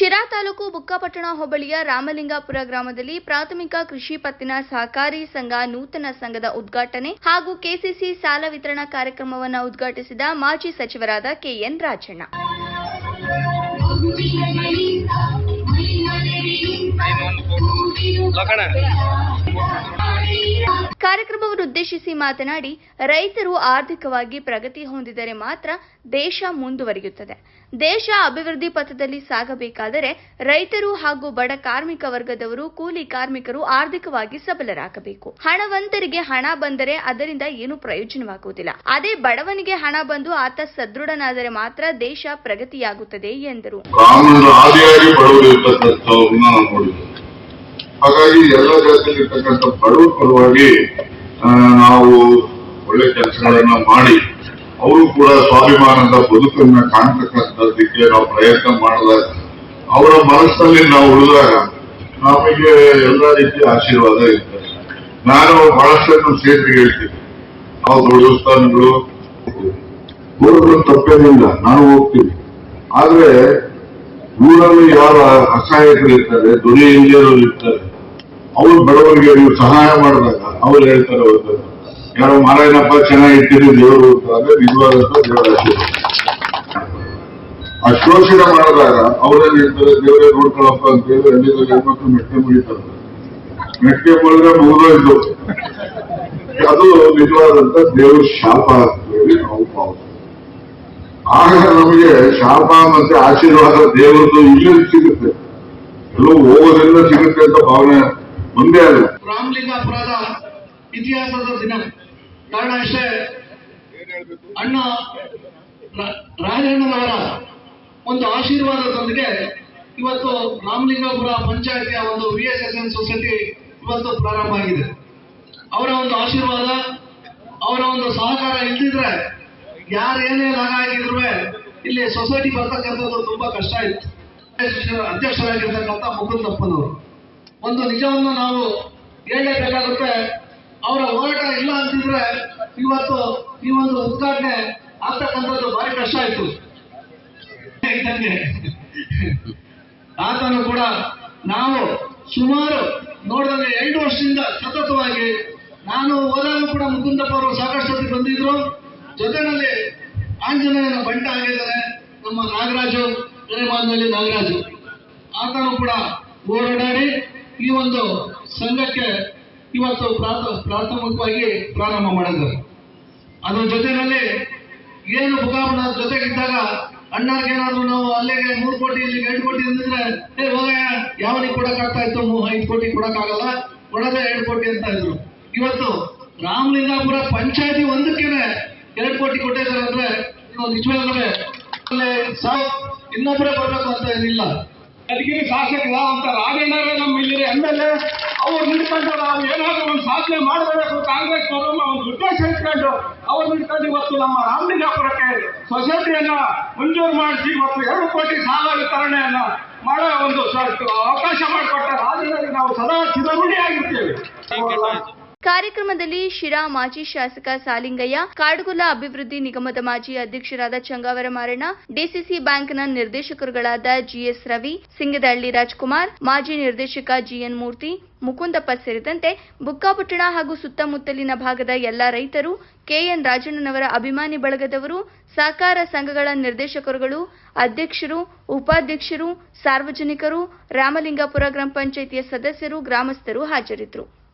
ಶಿರಾ ತಾಲೂಕು ಬುಕ್ಕಾಪಟ್ಟಣ ಹೋಬಳಿಯ ರಾಮಲಿಂಗಾಪುರ ಗ್ರಾಮದಲ್ಲಿ ಪ್ರಾಥಮಿಕ ಕೃಷಿ ಪತ್ತಿನ ಸಹಕಾರಿ ಸಂಘ ನೂತನ ಸಂಘದ ಉದ್ಘಾಟನೆ ಹಾಗೂ ಕೆಸಿಸಿ ಸಾಲ ವಿತರಣಾ ಕಾರ್ಯಕ್ರಮವನ್ನು ಉದ್ಘಾಟಿಸಿದ ಮಾಜಿ ಸಚಿವರಾದ ಕೆಎನ್ ರಾಜಣ್ಣ. ಕಾರ್ಯಕ್ರಮವನ್ನು ಉದ್ದೇಶಿಸಿ ಮಾತನಾಡಿ, ರೈತರು ಆರ್ಥಿಕವಾಗಿ ಪ್ರಗತಿ ಹೊಂದಿದರೆ ಮಾತ್ರ ದೇಶ ಮುಂದುವರಿಯುತ್ತದೆ. ದೇಶ ಅಭಿವೃದ್ಧಿ ಪಥದಲ್ಲಿ ಸಾಗಬೇಕಾದರೆ ರೈತರು ಹಾಗೂ ಬಡ ಕಾರ್ಮಿಕ ವರ್ಗದವರು, ಕೂಲಿ ಕಾರ್ಮಿಕರು ಆರ್ಥಿಕವಾಗಿ ಸಬಲರಾಗಬೇಕು. ಹಣವಂತರಿಗೆ ಹಣ ಬಂದರೆ ಅದರಿಂದ ಏನು ಪ್ರಯೋಜನವಾಗುವುದಿಲ್ಲ. ಅದೇ ಬಡವನಿಗೆ ಹಣ ಬಂದು ಆತ ಸದೃಢನಾದರೆ ಮಾತ್ರ ದೇಶ ಪ್ರಗತಿಯಾಗುತ್ತದೆ ಎಂದರು. ಹಾಗಾಗಿ ಎಲ್ಲ ಜಾತಿಯಲ್ಲಿ ಇರ್ತಕ್ಕಂಥ ಬಡವ ಪರವಾಗಿ ನಾವು ಒಳ್ಳೆ ಕೆಲಸಗಳನ್ನ ಮಾಡಿ, ಅವರು ಕೂಡ ಸ್ವಾಭಿಮಾನದ ಬದುಕನ್ನ ಕಾಣ್ತಕ್ಕಂಥದ್ದಕ್ಕೆ ನಾವು ಪ್ರಯತ್ನ ಮಾಡಿದಾಗ ಅವರ ಮನಸ್ಸಿನಲ್ಲಿ ನಾವು ಉಳಿದಾಗ ನಮಗೆ ಎಲ್ಲ ರೀತಿಯ ಆಶೀರ್ವಾದ ಇರ್ತದೆ. ನಾನು ಬಹಳಷ್ಟನ್ನು ಸೇರಿ ಹೇಳ್ತೀನಿ. ನಾವು ದೇವಸ್ಥಾನಗಳು ದೇವಸ್ಥಾನಗಳು ಹೋಗೋದು ತಪ್ಪೇನಿಲ್ಲ. ನಾವು ಹೋಗ್ತೀವಿ ಆದ್ರೆ ಊರಲ್ಲಿ ಯಾರು ಅಸಹಾಯಕರು ಇರ್ತಾರೆ, ದೊರೆ ಇಂಜಿನಿಯರ್ ಇರ್ತಾರೆ. ಅವ್ರು ಬಡವರಿಗೆ ನೀವು ಸಹಾಯ ಮಾಡಿದಾಗ ಅವ್ರು ಹೇಳ್ತಾರೆ ಅವ್ರ ಯಾರು ಮಾರಾಯಣಪ್ಪ ಚೆನ್ನಾಗಿ ಇಟ್ಟಿದ್ದು ದೇವರು ಅಂತ ಅಂದ್ರೆ ನಿಜವಾದಂತ ದೇವರ. ಆ ಶೋಷಣೆ ಮಾಡಿದಾಗ ಅವ್ರೇನ್ ಹೇಳ್ತಾರೆ, ದೇವರೇ ನೋಡ್ಕೊಳಪ್ಪ ಅಂತ ಹೇಳಿ ಹಳ್ಳಿದಲ್ಲಿ ಹೆಣ್ಮಕ್ಳು ಮೆಟ್ಟೆ ಮುಗಿತಾರೆ. ಮೆಟ್ಟೆ ಮುಗಿದ್ರೆ ಮುಗಿದೋಯ್ತು ಅದು ನಿಜವಾದಂತ ದೇವ್ರ ಶಾಪ ಅಂತ ಹೇಳಿ ನಾವು ಭಾವಿಸ್ತೀವಿ. ಆಗ ನಮಗೆ ಶಾಪ ಮತ್ತೆ ಆಶೀರ್ವಾದ ದೇವರದ್ದು ಇಲ್ಲಿ ಸಿಗುತ್ತೆ. ಎಲ್ಲೋ ಹೋಗೋದ್ರಿಂದ ಸಿಗುತ್ತೆ ಅಂತ ಭಾವನೆ ಒಂದೇ ಅಲ್ಲ. ರಾಮಲಿಂಗಾಪುರದ ಇತಿಹಾಸದ ದಿನ. ಕಾರಣ ಅಷ್ಟೇ ಅಣ್ಣ ರಾಜಣ್ಣನವರ ಒಂದು ಆಶೀರ್ವಾದದೊಂದಿಗೆ ಇವತ್ತು ರಾಮಲಿಂಗಪುರ ಪಂಚಾಯತಿಯ ಒಂದು V S S N society ಇವತ್ತು ಪ್ರಾರಂಭ ಆಗಿದೆ. ಅವರ ಒಂದು ಆಶೀರ್ವಾದ, ಅವರ ಒಂದು ಸಹಕಾರ ಇಲ್ದಿದ್ರೆ ಯಾರೇನೇ ಲಗ ಆಗಿದ್ರು ಇಲ್ಲಿ ಸೊಸೈಟಿ ಬರ್ತಕ್ಕಂಥದ್ದು ತುಂಬಾ ಕಷ್ಟ ಇತ್ತು. ಅಧ್ಯಕ್ಷರಾಗಿರ್ತಕ್ಕಂಥ ಮುಕುಂದಪ್ಪನವರು ಒಂದು ನಿಜವನ್ನು ನಾವು ಹೇಳಬೇಕಾಗುತ್ತೆ, ಅವರ ಹೋರಾಟ ಇಲ್ಲ ಅಂತಿದ್ರೆ ಇವತ್ತು ಈ ಒಂದು ಉದ್ಘಾಟನೆ ಆಗ್ತಕ್ಕಂಥದ್ದು ಭಾರಿ ಕಷ್ಟ ಆಯ್ತು ಆತನು ಕೂಡ ನಾವು ಸುಮಾರು ನೋಡಿದ್ರೆ ಎಂಟು ವರ್ಷದಿಂದ ಸತತವಾಗಿ ನಾನು ಹೋದಾಗ ಕೂಡ ಮುಕುಂದಪ್ಪ ಅವರು ಸಾಕಷ್ಟು ಬಂದಿದ್ರು. ಜೊತೆನಲ್ಲಿ ಆಂಜನೇಯನ ಬಂಟ ಆಗಿದ್ದಾರೆ ನಮ್ಮ ನಾಗರಾಜು ಹಿರೇಮಾನಹಳ್ಳಿ ನಾಗರಾಜು. ಆತನು ಕೂಡ ಓಡಾಡಿ ಈ ಒಂದು ಸಂಘಕ್ಕೆ ಇವತ್ತು ಪ್ರಾಥ, ಪ್ರಾಥಮಿಕವಾಗಿ ಪ್ರಾರಂಭ ಮಾಡಿದ್ದಾರೆ ಅದರ ಜೊತೆಯಲ್ಲಿ ಏನು ಮುಖಾಮಣ ಜೊತೆಗಿದ್ದಾಗ ಅಣ್ಣಾರ್ಗೆ ಏನಾದ್ರು ನಾವು ಅಲ್ಲಿಗೆ ಮೂರು ಕೋಟಿ, ಇಲ್ಲಿಗೆ ಎರಡು ಕೋಟಿ ಅಂದಿದ್ರೆ ಏ ಹೋಗ ಯಾವನಿಗೆ ಕೊಡಕ್ಕಾಗ್ತಾ ಇತ್ತು? ಐದು ಕೋಟಿ ಕೊಡಕ್ಕಾಗಲ್ಲ, ಕೊಡದೆ ಎರಡು ಕೋಟಿ ಅಂತ ಇದ್ರು. ಇವತ್ತು ರಾಮಲಿಂಗಾಪುರ ಪಂಚಾಯತಿ ಒಂದಕ್ಕೇನೆ ಎರಡು ಕೋಟಿ ಕೊಟ್ಟಿದ್ದಾರೆ ಅಂದ್ರೆ ಇದು ನಿಜವಾಗ್ಲೂ ಇನ್ನೊಬ್ಬರೇ ಬರಬೇಕು ಅಂತ ಏನಿಲ್ಲ. ಯಾದಗಿರಿ ಶಾಸಕರ ಅಂತ ರಾಜಣ್ಣರೇ ನಮ್ಮ ಇಲ್ಲಿರೋ ಎಂ ಎಲ್ ಎ, ಅವ್ರು ನಿಂತ್ಕೊಂಡು ನಾವು ಏನಾದರೂ ಒಂದು ಸಾಧನೆ ಮಾಡಬೇಕು, ಕಾಂಗ್ರೆಸ್ ಒಂದು ಉದ್ದೇಶ ಇಟ್ಕೊಂಡು ಅವ್ರು ನಿಂತ್ಕೊಂಡು ಇವತ್ತು ನಮ್ಮ ರಾಮಲಿಂಗಾಪುರಕ್ಕೆ ಸೊಸೈಟಿಯನ್ನ ಮಂಜೂರು ಮಾಡಿಸಿ ಮತ್ತು ಎರಡು ಕೋಟಿ ಸಾಲ ವಿತರಣೆಯನ್ನ ಮಾಡೋ ಒಂದು ಅವಕಾಶ ಮಾಡಿಕೊಟ್ಟ ರಾಜಣ್ಣರಿಗೆ ನಾವು ಸದಾ ಚಿರಋಣಿಯಾಗಿರ್ತೇವೆ ಕಾರ್ಯಕ್ರಮದಲ್ಲಿ ಶಿರಾ ಮಾಜಿ ಶಾಸಕ ಸಾಲಿಂಗಯ್ಯ ಕಾಡುಗುಲ ಅಭಿವೃದ್ಧಿ ನಿಗಮದ ಮಾಜಿ ಅಧ್ಯಕ್ಷರಾದ ಚಂಗಾವರ ಮಾರಣ್ಣ, ಡಿಸಿಸಿ ಬ್ಯಾಂಕ್ನ ನಿರ್ದೇಶಕರುಗಳಾದ ಜಿಎಸ್ ರವಿ, ಸಿಂಗದಹಳ್ಳಿ ರಾಜ್ಕುಮಾರ್, ಮಾಜಿ ನಿರ್ದೇಶಕ ಜಿಎನ್ ಮೂರ್ತಿ, ಮುಕುಂದಪ್ಪ ಸೇರಿದಂತೆ ಬುಕ್ಕಾಪಟ್ಟಣ ಹಾಗೂ ಸುತ್ತಮುತ್ತಲಿನ ಭಾಗದ ಎಲ್ಲ ರೈತರು, ಕೆಎನ್ ರಾಜಣ್ಣನವರ ಅಭಿಮಾನಿ ಬಳಗದವರು, ಸಹಕಾರ ಸಂಘಗಳ ನಿರ್ದೇಶಕರುಗಳು, ಅಧ್ಯಕ್ಷರು, ಉಪಾಧ್ಯಕ್ಷರು, ಸಾರ್ವಜನಿಕರು, ರಾಮಲಿಂಗಾಪುರ ಗ್ರಾಮ ಪಂಚಾಯಿತಿಯ ಸದಸ್ಯರು, ಗ್ರಾಮಸ್ಥರು ಹಾಜರಿದ್ದರು.